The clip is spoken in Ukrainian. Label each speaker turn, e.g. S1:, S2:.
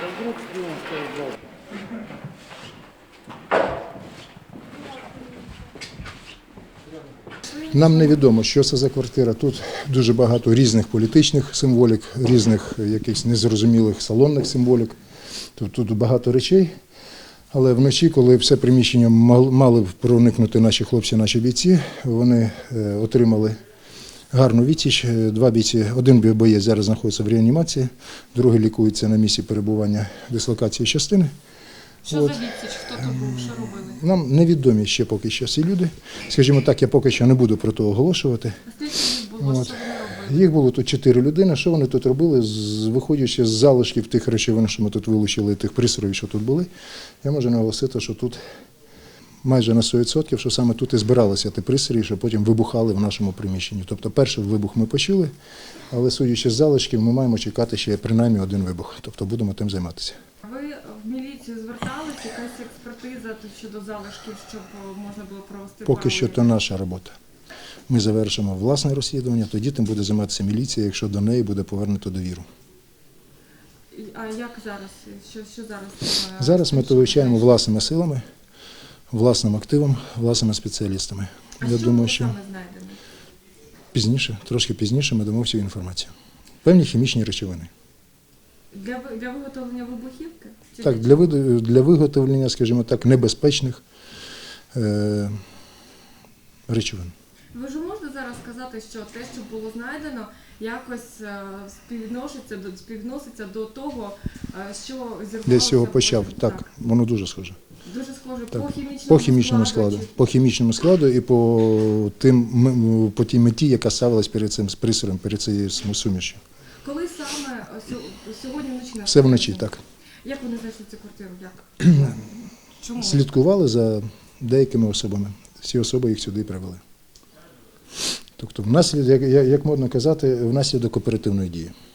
S1: Вдруг спину стоит.
S2: Нам невідомо, що це за квартира. Тут дуже багато різних політичних символік, різних якихось незрозумілих салонних символік. Тут, тут багато речей. Але вночі, коли все приміщення мал- мали проникнути наші хлопці, наші бійці, вони е, отримали гарну відсіч. Е, Два бійці, один боєць зараз знаходиться в реанімації, другий лікується на місці перебування дислокації частини.
S3: Що
S2: От.
S3: за відсіч? Хто то був? Що робили?
S2: Нам невідомі ще поки що ці люди. Скажімо так, я поки що не буду про то оголошувати.
S3: А скільки їх було?
S2: От. Їх було тут чотири людини. Що вони тут робили, виходячи з залишків тих речовин, що ми тут вилучили, тих пристроїв, що тут були, я можу наголосити, що тут майже на 100%, що саме тут і збиралися ті пристрої, що потім вибухали в нашому приміщенні. Тобто перший вибух ми почули, але судячи з залишків, ми маємо чекати ще принаймні один вибух. Тобто будемо тим займатися.
S3: Ви в міліцію звертались, якась експертиза щодо залишків, щоб е, можна було провести
S2: Поки що то наша робота. Ми завершимо власне розслідування, тоді тим буде займатися міліція, якщо до неї буде повернуто довіру.
S3: А як зараз? Що, що зараз? е,
S2: Зараз ми то вивчаємо власними силами, власним активом, власними спеціалістами.
S3: А
S2: Я
S3: що
S2: думаю, що
S3: саме знайдено?
S2: пізніше, трошки пізніше, ми дамо всю інформацію. Певні хімічні речовини.
S3: Для, для виготовлення вибухівки? Чи
S2: Так, для, для виготовлення, скажімо так, небезпечних е, речовин.
S3: Ви ж можете зараз сказати, що те, що було знайдено, якось е, співвідноситься до співвідноситься до того, е, що зірвалося
S2: Десь його почав. Так, воно дуже схоже.
S3: Дуже схоже
S2: Так.
S3: по хімічному,
S2: По хімічному
S3: складу.
S2: складу,
S3: чи-
S2: по хімічному складу і по тим по тій меті, яка ставилась перед цим пристроєм, перед цією сумішю.
S3: Коли саме е, сьогодні вночі на
S2: Все вночі, так.
S3: Як вони знайшли цю квартиру? Як? Чому?
S2: Слідкували за деякими особами. Всі особи їх сюди привели. Тобто, внаслідок, як, як можна казати, внаслідок оперативної дії.